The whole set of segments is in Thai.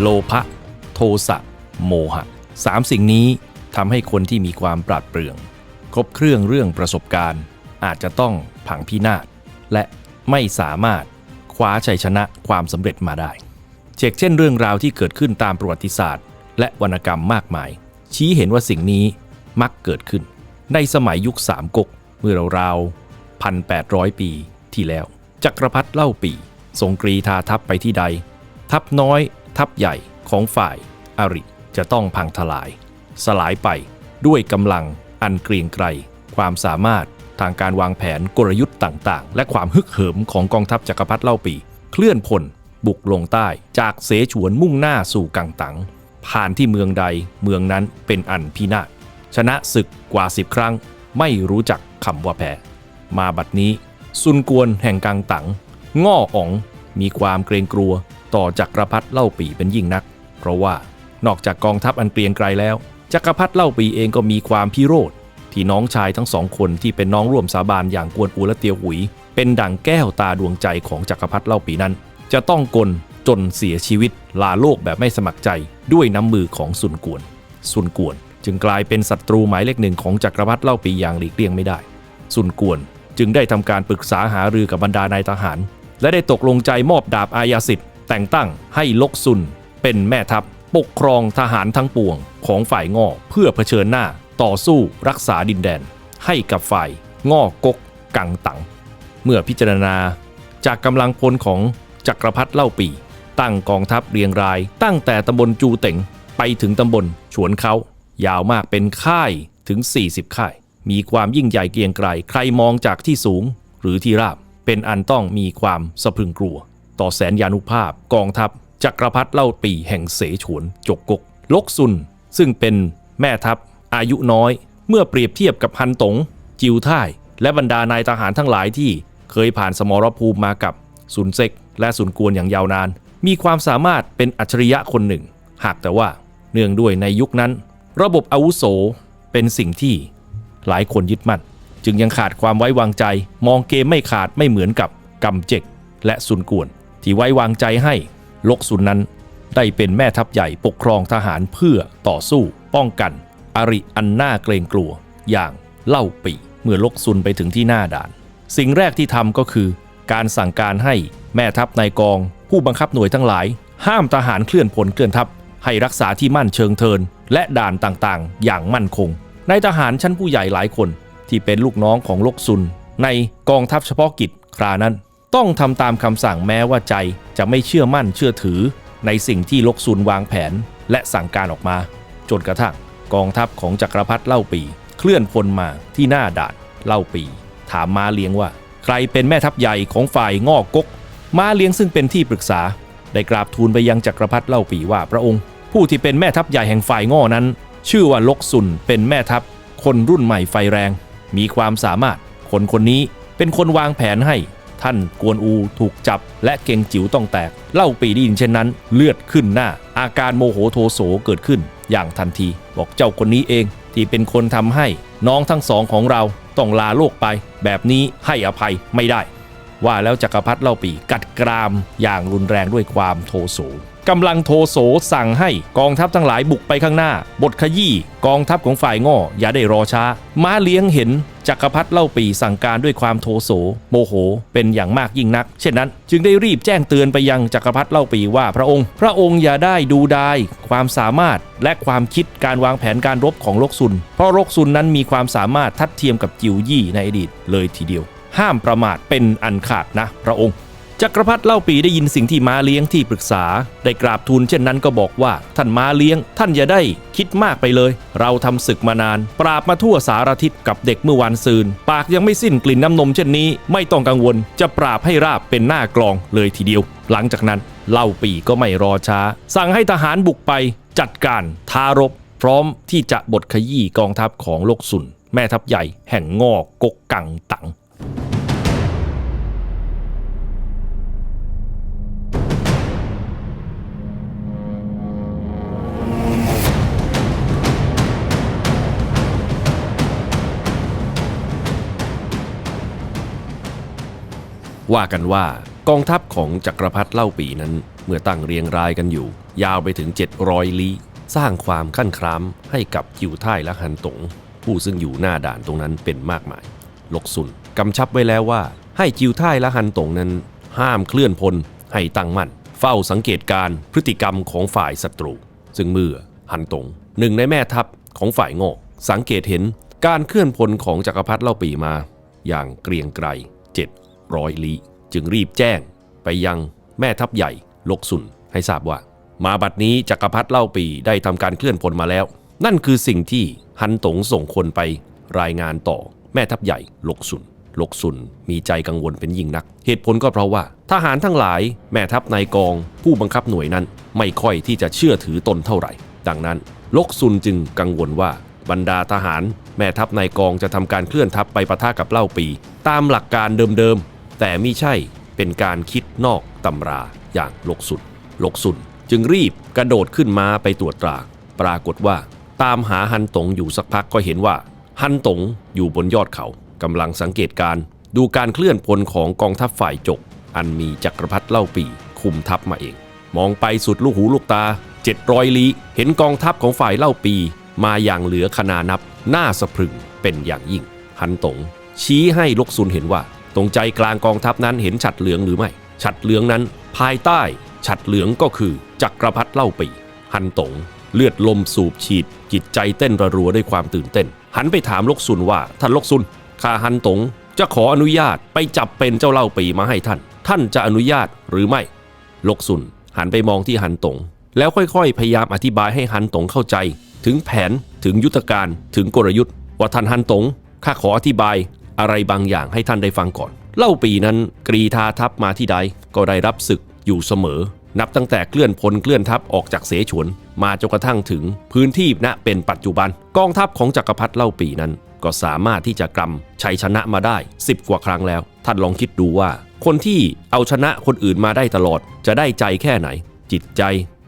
โลภะโทสะโมหะสามสิ่งนี้ทำให้คนที่มีความปราดเปรื่อง ครบเครื่องเรื่องประสบการณ์ อาจจะต้องผังพินาศและไม่สามารถคว้าชัยชนะความสำเร็จมาได้เชกเช่นเรื่องราวที่เกิดขึ้นตามประวัติศาสตร์ และวรรณกรรมมากมาย ชี้เห็นว่าสิ่งนี้มักเกิดขึ้น ในสมัยยุคสามก๊กเมื่อราวๆ1,800ปีที่แล้ว จักรพรรดิเล่าปีทรงกรีธาทัพไปที่ใด ทัพน้อย ทัพใหญ่ของฝ่ายอริจะต้องพังทลาย สลายไปด้วยกำลังอันเกรียงไกร ความสามารถทางการวางแผนกลยุทธ์ต่างๆ และความฮึกเหิมของกองทัพจักรพรรดิเล่าปี เคลื่อนพล บุกลงใต้จากเสฉวนมุ่งหน้าสู่กังตัง ผ่านที่เมืองใดเมืองนั้นเป็นอันพินาศชนะศึกกว่าสิบครั้ง ไม่รู้จักคำว่าแพ้มาบัดนี้ ซุนกวนแห่งกังตัง ง่ออ๋อง มีความเกรงกลัว ต่อจักรพรรดิเล่าปีเป็นยิ่งนัก เพราะว่านอกจากกองทัพอันเกรียงไกรแล้ว จักรพรรดิเล่าปีเองก็มีความพิโรธที่น้องชายทั้งสองคนที่เป็นน้องร่วมสาบานอย่างกวนอูและเตียวหุย เป็นดั่งแก้วตาดวงใจของจักรพรรดิเล่าปีนั้น จะต้องกลจนเสียชีวิตลาโลกแบบไม่สมัครใจด้วยน้ำมือของซุนกวนซุนกวน จึงกลายเป็นศัตรูหมายเลขหนึ่งของจักรพรรดิเล่าปีอย่างหลีกเลี่ยงไม่ได้ซุนกวนจึงได้ทำการปรึกษาหารือกับบรรดานายทหาร และได้ตกลงใจมอบดาบอายาสิทธิ์ แต่งตั้งให้ลกซุน เป็นแม่ทัพปกครองทหารทั้งปวงของฝ่ายง่อเพื่อเผชิญหน้าต่อสู้รักษาดินแดน ให้กับฝ่ายง่อกกกังตัง เมื่อพิจารณาจากกำลังพลของจักรพรรดิเล่าปี ตั้งกองทัพเรียงราย ตั้งแต่ตำบลจูเต็งไปถึงตำบลฉวนเขายาวมากเป็นค่ายถึง 40 ค่าย มีความยิ่งใหญ่เกียงไกรใครมองจากที่สูงหรือที่ราบ เป็นอันต้องมีความสะพึงกลัว ต่อแสนยานุภาพกองทัพจักรพรรดิเล่าปีแห่งเสฉวนจกกก ลกซุน ซึ่งเป็นแม่ทัพ อายุน้อย เมื่อเปรียบเทียบกับฮันตง จิวท่าย และบรรดานายทหารทั้งหลายที่เคยผ่านสมรภูมิมากับซุนเซกและซุนกวนอย่างยาวนาน มีความสามารถเป็นอัจฉริยะคนหนึ่ง หากแต่ว่าเนื่องด้วยในยุคนั้น ระบบอาวุโสเป็นสิ่งที่หลายคนยึดมั่น จึงยังขาดความไว้วางใจ มองเกมไม่ขาดไม่เหมือนกับกำเจกและซุนกวน ที่ไว้วางใจให้ลกซุนนั้นได้เป็นแม่ทัพใหญ่ปกครองทหารเพื่อต่อสู้ป้องกันอริอันน่าเกรงกลัว อย่างเล่าปีเมื่อลกซุนไปถึงที่หน้าด่าน สิ่งแรกที่ทำก็คือ การสั่งการให้แม่ทัพนายกอง ผู้บังคับหน่วยทั้งหลาย ห้ามทหารเคลื่อนพลเคลื่อนทัพ ให้รักษาที่มั่นเชิงเทิน และด่านต่างๆ อย่างมั่นคงนายทหารชั้นผู้ใหญ่หลายคนที่เป็นลูกน้องของลกซุน ในกองทัพเฉพาะกิจครานั้น ต้องทำตามคำสั่งแม้ว่าใจจะไม่เชื่อมั่นเชื่อถือ ในสิ่งที่ลกซุนวางแผนและสั่งการออกมา จนกระทั่งกองทัพของจักรพรรดิเล่าปี เคลื่อนพลมาที่หน้าด่านเล่าปี ถามมาเลียงว่า ใครเป็นแม่ทัพใหญ่ของฝ่ายงอกกกมาเลียงซึ่งเป็นที่ปรึกษา ได้กราบทูลไปยังจักรพรรดิเล่าปีว่าพระองค์ ผู้ที่เป็นแม่ทัพใหญ่แห่งฝ่ายง่อนั้น ชื่อว่าลกซุนเป็นแม่ทัพ คนรุ่นใหม่ไฟแรง มีความสามารถคนคนนี้เป็นคนวางแผนให้ ท่านกวนอูถูกจับ และเก่งจิ๋วต้องแตก เล่าปีได้ยินเช่นนั้น เลือดขึ้นหน้า อาการโมโหโทโสเกิดขึ้น อย่างทันที บอกเจ้าคนนี้เอง ที่เป็นคนทำให้น้องทั้งสองของเราต้องลาโลกไป แบบนี้ให้อภัยไม่ได้ ว่าแล้วจักรพรรดิเล่าปีกัดกรามอย่างรุนแรงด้วยความโทโส กำลังโทโสสั่งให้กองทัพทั้งหลายบุกไปข้างหน้า บทขยี้กองทัพของฝ่ายง่ออย่าได้รอช้า ม้าเลี้ยงเห็นจักรพรรดิเล่าปีสั่งการด้วยความโทโสโมโห เป็นอย่างมากยิ่งนัก เช่นนั้น จึงได้รีบแจ้งเตือนไปยังจักรพรรดิเล่าปีว่าพระองค์ พระองค์อย่าได้ดูดายความสามารถและความคิดการวางแผนการรบของลกซุน เพราะลกซุนนั้นมีความสามารถทัดเทียมกับจิวยี่ในอดีตเลยทีเดียว ห้ามประมาทเป็นอันขาดนะ พระองค์ จักรพรรดิเล่าปีได้ยินสิ่งที่ม้าเลี้ยงที่ปรึกษา ได้กราบทูลเช่นนั้นก็บอกว่า ท่านม้าเลี้ยง ท่านอย่าได้คิดมากไปเลย เราทำศึกมานาน ปราบมาทั่วสารทิศกับเด็กเมื่อวานซืน ปากยังไม่สิ้นกลิ่นน้ำนมเช่นนี้ ไม่ต้องกังวลจะปราบให้ราบเป็นหน้ากลองเลยทีเดียว หลังจากนั้นเล่าปีก็ไม่รอช้า สั่งให้ทหารบุกไปจัดการทารบ พร้อมที่จะบทขยี้กองทัพของโลกซุนแม่ทัพใหญ่แห่งงอกกกกังตัง ว่ากันว่ากองทัพของจักรพรรดิเล่าปีนั้น เมื่อตั้งเรียงรายกันอยู่ ยาวไปถึง 700 ลี้สร้างความขั้นครามให้กับจิวท่ายและฮันตง ผู้ซึ่งอยู่หน้าด่านตรงนั้นเป็นมากมายลกซุนกำชับไว้แล้วว่า ให้จิวท่ายและฮันตงนั้น ห้ามเคลื่อนพลให้ตั้งมั่น เฝ้าสังเกตการพฤติกรรมของฝ่ายศัตรู ซึ่งเมื่อฮันตง หนึ่งในแม่ทัพของฝ่ายโง่สังเกตเห็นการเคลื่อนพลของจักรพรรดิเล่าปีมา อย่างเกรียงไกร 700ลี้จึงรีบแจ้งไปยังแม่ทัพใหญ่ลกซุนให้ทราบว่า มาบัดนี้จักรพรรดิเล่าปีได้ทำการเคลื่อนพลมาแล้ว นั่นคือสิ่งที่ฮันตงส่งคนไปรายงานต่อแม่ทัพใหญ่ลกซุนลกซุนมีใจกังวลเป็นยิ่งนัก เหตุผลก็เพราะว่า ทหารทั้งหลายแม่ทัพนายกอง ผู้บังคับหน่วยนั้น ไม่ค่อยที่จะเชื่อถือตนเท่าไหร่ ดังนั้น ลกซุนจึงกังวลว่าบรรดาทหาร แม่ทัพนายกองจะทำการเคลื่อนทัพไปปะทะกับเล่าปี ตามหลักการเดิม แต่มิใช่เป็นการคิดนอกตำราอย่างลกซุนลกซุนจึงรีบกระโดดขึ้นมาไปตรวจตรา ปรากฏว่า ตามหาฮันตงอยู่สักพักก็เห็นว่า ฮันตงอยู่บนยอดเขากำลังสังเกตการ ดูการเคลื่อนพลของกองทัพฝ่ายจก อันมีจักรพรรดิเล่าปีคุมทัพมาเอง มองไปสุดลูกหูลูกตา 700ลี้เห็นกองทัพของฝ่ายเล่าปี มาอย่างเหลือขนานับหน้าสะพรึงเป็นอย่างยิ่ง ฮันตงชี้ให้ลกซุนเห็นว่า ตรงใจกลางกองทัพนั้นเห็นฉัดเหลืองหรือไม่ ฉัดเหลืองนั้นภายใต้ฉัดเหลืองก็คือจักรพรรดิเล่าปี ฮันตง เลือดลมสูบฉีด จิตใจเต้นระรัวด้วยความตื่นเต้น หันไปถามลกซุนว่าท่านลกซุนข้าฮันตงจะขออนุญาตไปจับเป็นเจ้าเล่าปีมาให้ท่าน ท่านจะอนุญาตหรือไม่ ลกซุนหันไปมองที่ฮันตง แล้วค่อยๆ พยายามอธิบายให้ฮันตงเข้าใจ ถึงแผนถึงยุทธการถึงกลยุทธ์ว่าท่านฮันตงข้าขออธิบาย อะไรบางอย่างให้ท่านได้ฟังก่อน เล่าปีนั้นกรีธาทัพมาที่ใดก็ได้รับศึกอยู่เสมอ นับตั้งแต่เคลื่อนพลเคลื่อนทัพออกจากเสฉวน มาจนกระทั่งถึงพื้นที่ณเป็นปัจจุบัน กองทัพของจักรพรรดิเล่าปีนั้นก็สามารถที่จะกำชัยชนะมาได้ 10 กว่าครั้งแล้ว ท่านลองคิดดูว่า คนที่เอาชนะคนอื่นมาได้ตลอด จะได้ใจแค่ไหน จิตใจ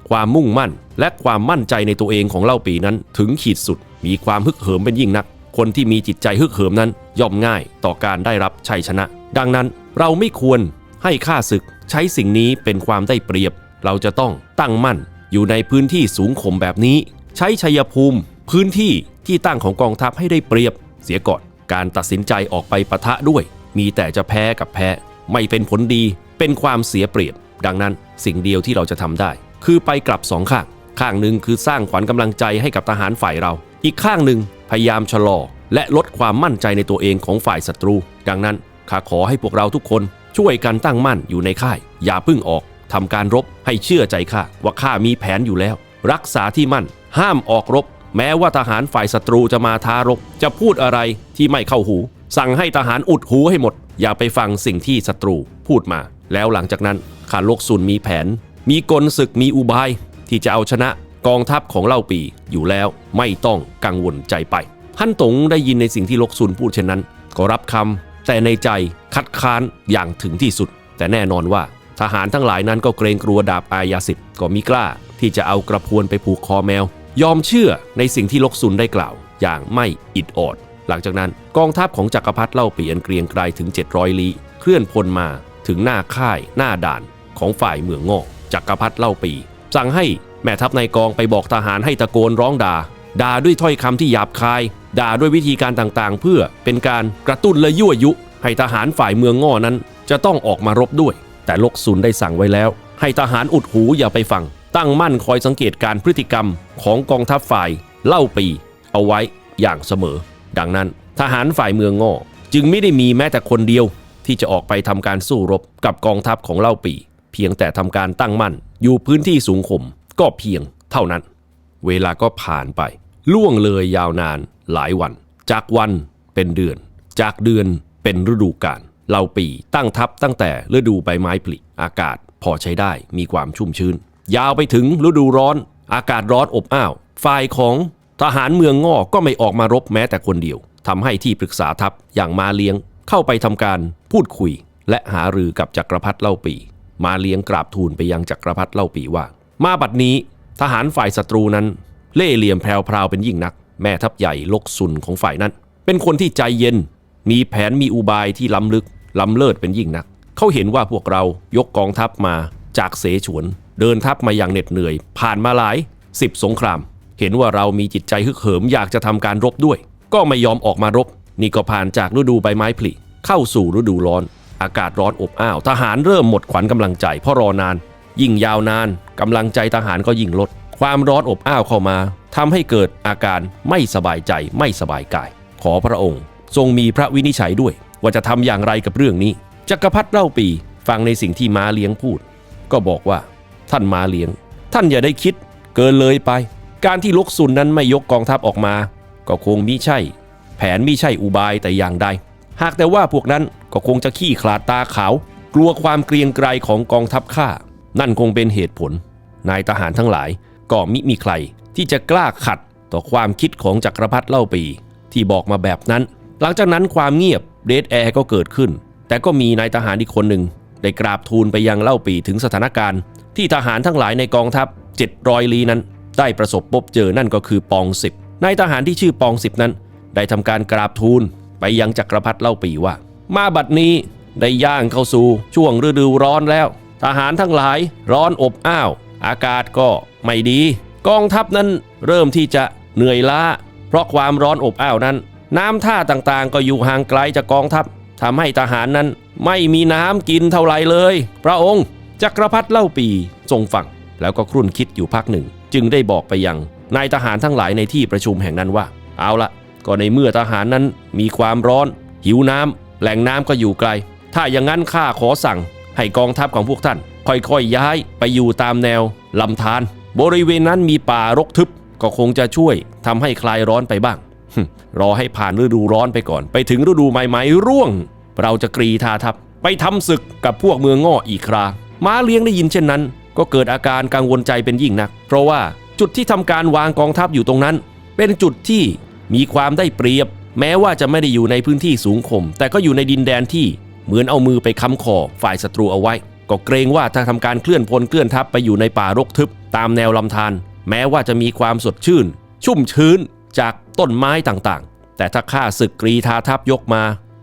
ความมุ่งมั่น และความมั่นใจในตัวเองของเล่าปีนั้น ถึงขีดสุด มีความฮึกเหิมเป็นยิ่งนัก คนที่มีจิตใจฮึกเหิมนั้นย่อมง่ายต่อการได้รับชัยชนะ ดังนั้นเราไม่ควรให้ค่าศึกใช้สิ่งนี้เป็นความได้เปรียบ เราจะต้องตั้งมั่นอยู่ในพื้นที่สูงข่มแบบนี้ ใช้ชัยภูมิ พื้นที่ที่ตั้งของกองทัพให้ได้เปรียบ เสียก่อนการตัดสินใจออกไปปะทะด้วย มีแต่จะแพ้กับแพ้ ไม่เป็นผลดีเป็นความเสียเปรียบ ดังนั้นสิ่งเดียวที่เราจะทำได้ คือไปกลับสองข้าง ข้างหนึ่งคือสร้างขวัญกำลังใจให้กับทหารฝ่ายเรา อีกข้างหนึ่ง พยายามชะลอ และลดความมั่นใจในตัวเองของฝ่ายศัตรู ดังนั้นข้าขอให้พวกเราทุกคนช่วยกันตั้งมั่นอยู่ในค่าย อย่าพึ่งออกทำการรบให้เชื่อใจข้าว่าข้ามีแผนอยู่แล้ว รักษาที่มั่น ห้ามออกรบ แม้ว่าทหารฝ่ายศัตรูจะมาท้ารบ จะพูดอะไรที่ไม่เข้าหู สั่งให้ทหารอุดหูให้หมด อย่าไปฟังสิ่งที่ศัตรูพูดมา แล้วหลังจากนั้นข้าลกซุนมีแผน มีกลศึกมีอุบายที่จะเอาชนะ กองทัพของเล่าปีอยู่แล้วไม่ต้องกังวลใจไป ฮั่นตงได้ยินในสิ่งที่ลกซุนพูดเช่นนั้น ก็รับคำแต่ในใจคัดค้านอย่างถึงที่สุด แต่แน่นอนว่า ทหารทั้งหลายนั้นก็เกรงกลัวดาบอายาสิทธ์ก็มิกล้า ที่จะเอากระพวนไปผูกคอแมว ยอมเชื่อในสิ่งที่ลกซุนได้กล่าว อย่างไม่อิดออด หลังจากนั้นกองทัพของจักรพรรดิเล่าปีอันเกรียงไกรถึง 700 ลี้เคลื่อนพลมาถึงหน้าค่ายหน้าด่านของฝ่ายเมืองงอกจักรพรรดิเล่าปี สั่งให้ แม่ทัพนายกองไปบอกทหารให้ตะโกนร้องด่า ด่าด้วยถ้อยคำที่หยาบคาย ด่าด้วยวิธีการต่างๆ เพื่อเป็นการกระตุ้นและยั่วยุ ให้ทหารฝ่ายเมืองง่อนั้น จะต้องออกมารบด้วย แต่ลกซุนได้สั่งไว้แล้ว ให้ทหารอุดหูอย่าไปฟัง ตั้งมั่นคอยสังเกตการพฤติกรรมของกองทัพฝ่าย เล่าปี เอาไว้อย่างเสมอ ดังนั้น ทหารฝ่ายเมืองง่อจึงไม่ได้มีแม้แต่คนเดียว ที่จะออกไปทำการสู้รบกับกองทัพของเล่าปี เพียงแต่ทำการตั้งมั่นอยู่พื้นที่สูงข่ม ก็เพียงเท่านั้น เวลาก็ผ่านไป ล่วงเลยยาวนานหลายวัน จากวันเป็นเดือน จากเดือนเป็นฤดูกาลเล่าปีตั้งทัพตั้งแต่ฤดูใบไม้ผลิอากาศพอใช้ได้มีความชุ่มชื้น ยาวไปถึงฤดูร้อน อากาศร้อนอบอ้าว ฝ่ายของทหารเมืองง่อก็ไม่ออกมารบแม้แต่คนเดียวทำให้ที่ปรึกษาทัพอย่างมาเลียงเข้าไปทำการพูดคุย และหารือกับจักรพรรดิเล่าปี มาเลียงกราบทูลไปยังจักรพรรดิเล่าปีว่า มาบัดนี้ทหารฝ่ายศัตรูนั้น เล่เหลี่ยมแพรวๆเป็นยิ่งนัก แม่ทัพใหญ่ลกซุนของฝ่ายนั้น เป็นคนที่ใจเย็น มีแผนมีอุบายที่ล้ำลึก ล้ำเลิศเป็นยิ่งนัก เขาเห็นว่าพวกเรายกกองทัพมาจากเสฉวน เดินทัพมาอย่างเหน็ดเหนื่อย ผ่านมาหลายสิบสงคราม เห็นว่าเรามีจิตใจฮึกเหิมอยากจะทำการรบด้วย ก็ไม่ยอมออกมารบ นี่ก็ผ่านจากฤดูใบไม้ผลิเข้าสู่ฤดูร้อน อากาศร้อนอบอ้าว ทหารเริ่มหมดขวัญกำลังใจเพราะรอนาน ยิ่งยาวนานกำลังใจทหารก็ยิ่งลด ความร้อนอบอ้าวเข้ามาทำให้เกิดอาการไม่สบายใจไม่สบายกาย ขอพระองค์ ทรงมีพระวินิจฉัยด้วย ว่าจะทำอย่างไรกับเรื่องนี้จักรพรรดิเล่าปีฟังในสิ่งที่ม้าเลี้ยงพูด ก็บอกว่า ท่านม้าเลี้ยง ท่านอย่าได้คิด เกินเลยไป การที่ลกซุนนั้นไม่ยกกองทัพออกมา ก็คงมิใช่ แผนมิใช่อุบายแต่อย่างใด หากแต่ว่าพวกนั้นก็คงจะขี้ขลาดตาขาว กลัวความเกรียงไกรของกองทัพข้า นั่นคงเป็นเหตุผล นายทหารทั้งหลายก็มิมีใครที่จะกล้าขัดต่อความคิดของจักรพรรดิเล่าปี ที่บอกมาแบบนั้น หลังจากนั้นความเงียบเดดแอร์ก็เกิดขึ้น แต่ก็มีนายทหารอีกคนหนึ่งได้กราบทูลไปยังเล่าปีถึงสถานการณ์ ที่ทหารทั้งหลายในกองทัพ700ลีนั้น ได้ประสบพบเจอนั่นก็คือปองสิบนายทหารที่ชื่อปองสิบนั้น ได้ทำการกราบทูลไปยังจักรพรรดิเล่าปีว่า มาบัดนี้ได้ย่างเข้าสู่ช่วงฤดูร้อนแล้ว ทหารทั้งหลายร้อนอบอ้าว อากาศก็ไม่ดี กองทัพนั้นเริ่มที่จะเหนื่อยล้า เพราะความร้อนอบอ้าวนั้น น้ำท่าต่างๆ ก็อยู่ห่างไกลจากกองทัพทำให้ทหารนั้นไม่มีน้ำกินเท่าไรเลย พระองค์จักรพรรดิเล่าปีทรงฟังแล้วก็ครุ่นคิดอยู่พักหนึ่ง จึงได้บอกไปยังนายทหารทั้งหลายในที่ประชุมแห่งนั้นว่า เอาละก็ในเมื่อทหารนั้นมีความร้อน หิวน้ำแหล่งน้ำก็อยู่ไกล ถ้าอย่างนั้นข้าขอสั่ง ให้กองทัพของพวกท่าน ค่อยๆย้ายไปอยู่ตามแนวลำธารบริเวณนั้นมีป่ารกทึบก็คงจะช่วยทำให้คลายร้อนไปบ้าง รอให้ผ่านฤดูร้อนไปก่อน ไปถึงฤดูใหม่ๆร่วง เราจะกรีธาทัพไปทำศึกกับพวกเมืองง่ออีกคราม้าเลี้ยงได้ยินเช่นนั้น ก็เกิดอาการกังวลใจเป็นยิ่งนัก เพราะว่าจุดที่ทำการวางกองทัพอยู่ตรงนั้น เป็นจุดที่มีความได้เปรียบ แม้ว่าจะไม่ได้อยู่ในพื้นที่สูงข่มแต่ก็อยู่ในดินแดนที่ เหมือนเอามือไปค้ำคอฝ่ายศัตรูเอาไว้ ก็เกรงว่าถ้าทำการเคลื่อนพลเคลื่อนทัพไปอยู่ในป่ารกทึบตามแนวลำธารแม้ว่าจะมีความสดชื่น ชุ่มชื้นจากต้นไม้ต่างๆ แต่ถ้าข้าศึกกรีธาทัพยกมา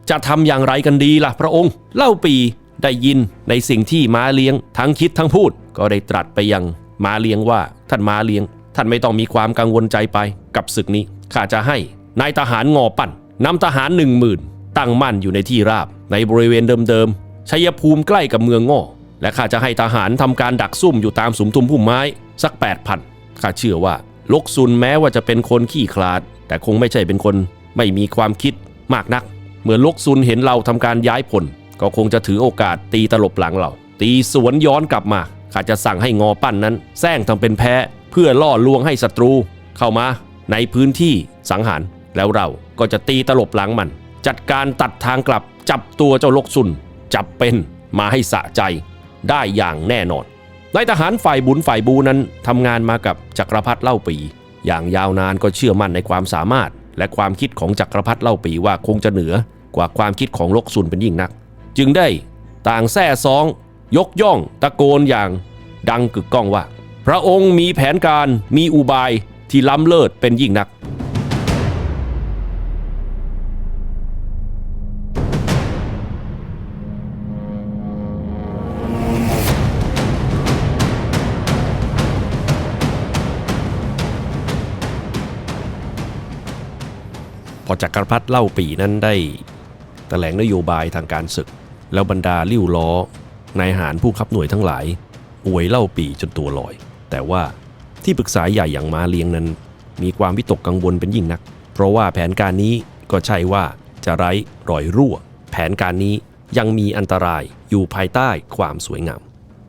จะทำอย่างไรกันดีล่ะพระองค์ เล่าปีได้ยินในสิ่งที่ม้าเลี้ยง ทั้งคิดทั้งพูด ก็ได้ตรัสไปยังม้าเลี้ยงว่าท่านม้าเลี้ยง ท่านไม่ต้องมีความกังวลใจไปกับศึกนี้ข้าจะให้นายทหารงอปั่นนำทหารหนึ่งหมื่น ตั้งมั่นอยู่ในที่ราบ ในบริเวณเดิมๆชัยภูมิใกล้กับเมืองง่อและข้าจะให้ทหารทำการดักซุ่มอยู่ตามสุมทุมพุ่มไม้สัก8,000ข้าเชื่อว่าลกซุนแม้ว่าจะเป็นคนขี้คลาด แต่คงไม่ใช่เป็นคนไม่มีความคิดมากนัก เมื่อลกซุนเห็นเราทำการย้ายพลก็คงจะถือโอกาสตีตลบหลังเรา ตีสวนย้อนกลับมาข้าจะสั่งให้งอปั้นนั้นแซงทำเป็นแพ้เพื่อล่อลวงให้ศัตรู เข้ามาในพื้นที่สังหารแล้วเราก็จะตีตลบหลังมัน จัดการตัดทางกลับจับตัวเจ้าลกซุน จับเป็นมาให้สะใจได้อย่างแน่นอนนายทหารฝ่ายบุญฝ่ายบูนั้นทำงานมากับจักรพรรดิเล่าปี อย่างยาวนานก็เชื่อมั่นในความสามารถ และความคิดของจักรพรรดิเล่าปีว่าคงจะเหนือกว่าความคิดของลกซุนเป็นยิ่งนัก จึงได้ต่างแซ่ซอง ยกย่อง ตะโกนอย่างดังกึกก้องว่า พระองค์มีแผนการมีอุบายที่ล้ำเลิศเป็นยิ่งนัก พอจักรพรรดิเล่าปีนั้นได้แถลงนโยบายทางการศึก แล้วบรรดาลิ้วล้อนายหารผู้ขับหน่วยทั้งหลายอวยเล่าปีจนตัวลอย แต่ว่าที่ปรึกษาใหญ่อย่างมาเลียงนั้น มีความวิตกกังวลเป็นยิ่งนัก เพราะว่าแผนการนี้ก็ใช่ว่าจะไร้รอยรั่ว แผนการนี้ยังมีอันตรายอยู่ภายใต้ความสวยงาม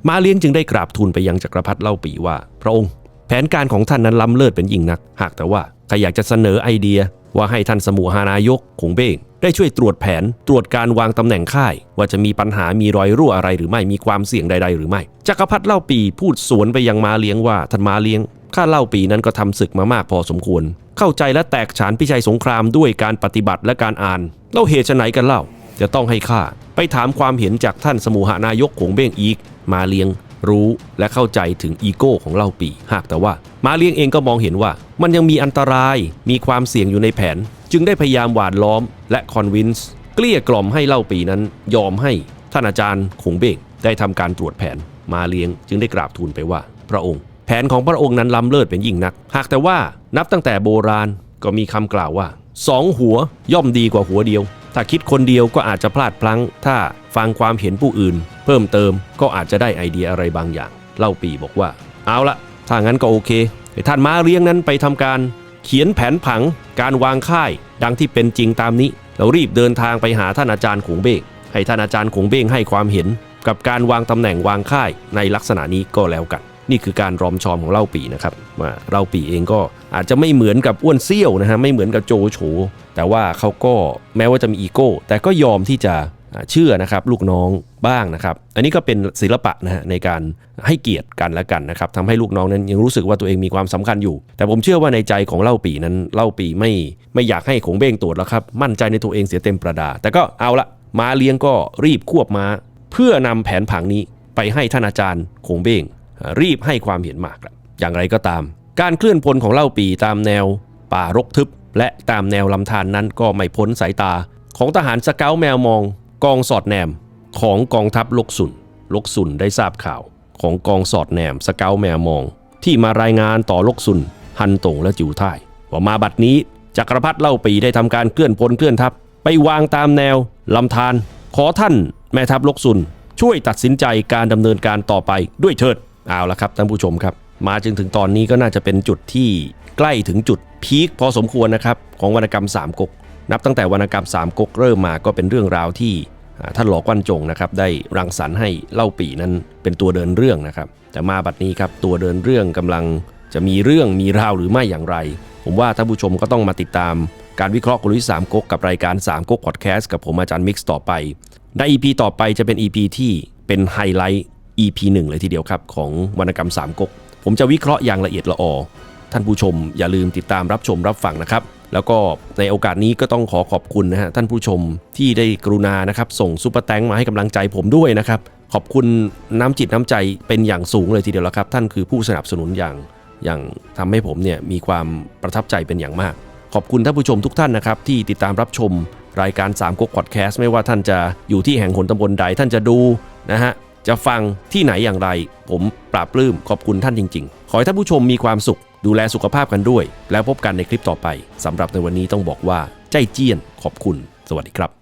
มาเลียงจึงได้กราบทูลไปยังจักรพรรดิเล่าปีว่า พระองค์ แผนการของท่านนั้นล้ำเลิศเป็นยิ่งนัก หากแต่ว่าข้าอยากจะเสนอไอเดีย ว่าให้ท่านสมุหานายกคงเบ้งได้ช่วยตรวจแผนตรวจการวางตำแหน่งค่าย ว่าจะมีปัญหามีรอยรั่วอะไรหรือไม่มีความเสี่ยงใด ๆ หรือไม่จักรพรรดิเล่าปีพูดสวนไปยังมาเลี้ยงว่าท่านมาเลี้ยงข้าเล่าปีนั้นก็ทำศึกมามากพอสมควร เข้าใจและแตกฉานพิชัยสงครามด้วยการปฏิบัติและการอ่านเล่าเหตุไฉนกันเล่า จะต้องให้ข้าไปถามความเห็นจากท่านสมุหานายกคงเบ้งอีก มาเลี้ยง รู้และเข้าใจถึงอีโก้ของเล่าปี หากแต่ว่า มาเลียงเองก็มองเห็นว่า มันยังมีอันตรายมีความเสี่ยงอยู่ในแผน จึงได้พยายามหวานล้อม และคอนวินส์เกลี้ยกล่อมให้เล่าปีนั้น ยอมให้ท่านอาจารย์คงเบ้งได้ทำการตรวจแผน มาเลียงจึงได้กราบทูลไปว่า พระองค์ แผนของพระองค์นั้นล้ำเลิศเป็นยิ่งนัก หากแต่ว่านับตั้งแต่โบราณก็มีคำกล่าวว่าสองหัวย่อมดีกว่าหัวเดียว ถ้าคิดคนเดียวก็อาจจะพลาดพลั้ง ถ้าฟังความเห็นผู้อื่น เพิ่มเติมก็อาจจะได้ไอเดียอะไรบางอย่าง เล่าปีบอกว่า เอาละถ้างั้นก็โอเคให้ท่านมาเรียงนั้นไปทำการ เขียนแผนผัง การวางค่าย ดังที่เป็นจริงตามนี้ เรารีบเดินทางไปหาท่านอาจารย์ขงเบ้งให้ท่านอาจารย์ขงเบ้งให้ความเห็น กับการวางตำแหน่งวางค่ายในลักษณะนี้ก็แล้วกัน นี่คือการรอมชอมของเล่าปีนะครับว่าเล่าปีเองก็อาจจะไม่เหมือนกับอ้วนเซี่ยวนะฮะไม่เหมือนกับโจโฉแต่ว่าเขาก็แม้ว่าจะมีอีโก้ แต่ก็ยอมที่จะเชื่อนะครับลูกน้องบ้างนะครับ อันนี้ก็เป็นศิลปะนะฮะในการให้เกียรติกันและกันนะครับทำให้ลูกน้องนั้นยังรู้สึกว่าตัวเองมีความสำคัญอยู่ แต่ผมเชื่อว่าในใจของเล่าปีนั้นเล่าปีไม่ไม่อยากให้ขงเบ้งตรวจแล้วครับมั่นใจในตัวเองเสียเต็มประดา แต่ก็เอาละมาเลี้ยงก็รีบควบมาเพื่อนำแผนผังนี้ไปให้ท่านอาจารย์ขงเบ้ง รีบให้ความเห็นมากอย่างไรก็ตาม การเคลื่อนพลของเล่าปีตามแนว ป่ารกทึบ และตามแนวลำธารนนั้นก็ไม่พ้นสายตา ของทหารสเกาแมวมอง กองสอดแนม ของกองทัพลกสุนลกสุนได้ทราบข่าว ของกองสอดแนมสเกาแมวมอง ที่มารายงานต่อลกสุนฮันตงและจิวไท่ายว่ามาบัดนี้จักรพรรดิเล่าปีได้ทำการเคลื่อนพลเคลื่อนทัพ ไปวางตามแนวลำธารขอท่านแม่ทัพลกสุนช่วยตัดสินใจการดำเนินการต่อไปด้วยเถิด เอาละครับท่านผู้ชมครับ มาจึงถึงตอนนี้ก็น่าจะเป็นจุดที่ใกล้ถึงจุดพีคพอสมควรนะครับของวรรณกรรมสามก๊กนับตั้งแต่วรรณกรรมสามก๊กเริ่มมาก็เป็นเรื่องราวที่ท่านหลอกวันจงนะครับได้รังสรรค์ให้เล่าปีนั้นเป็นตัวเดินเรื่องนะครับ แต่มาบัดนี้ครับตัวเดินเรื่องกำลังจะมีเรื่องมีราวหรือไม่อย่างไร ผมว่าท่านผู้ชมก็ต้องมาติดตามการวิเคราะห์กลยุทธ์สามก๊กกับรายการสามก๊กพอดแคสต์กับผมอาจารย์มิกซ์ต่อไป ใน EP ต่อไปจะเป็น EP ที่เป็นไฮไลท์ EP 1 เลยทีเดียวครับ ของวรรณกรรมสามก๊กผมจะวิเคราะห์อย่างละเอียดละออท่านผู้ชมอย่าลืมติดตามรับชมรับฟังนะครับ แล้วก็ในโอกาสนี้ก็ต้องขอขอบคุณนะฮะท่านผู้ชมที่ได้กรุณานะครับ ส่งซุปเปอร์แตงมาให้กำลังใจผมด้วยนะครับ ขอบคุณน้ำจิตน้ำใจเป็นอย่างสูงเลยทีเดียวแล้วครับ ท่านคือผู้สนับสนุนอย่างอย่างทำให้ผมเนี่ยมีความประทับใจเป็นอย่างมาก ขอบคุณท่านผู้ชมทุกท่านนะครับที่ติดตามรับชมรายการ3ก๊กพอดแคสต์ไม่ว่าท่านจะอยู่ที่แห่งหนตำบลใดท่านจะดูนะฮะ จะฟังที่ไหนอย่างไร ผมปราบปลื้มขอบคุณท่านจริง ๆ ขอให้ท่านผู้ชมมีความสุข ดูแลสุขภาพกันด้วย แล้วพบกันในคลิปต่อไปสำหรับในวันนี้ต้องบอกว่า ใจเจี้ยนขอบคุณ สวัสดีครับ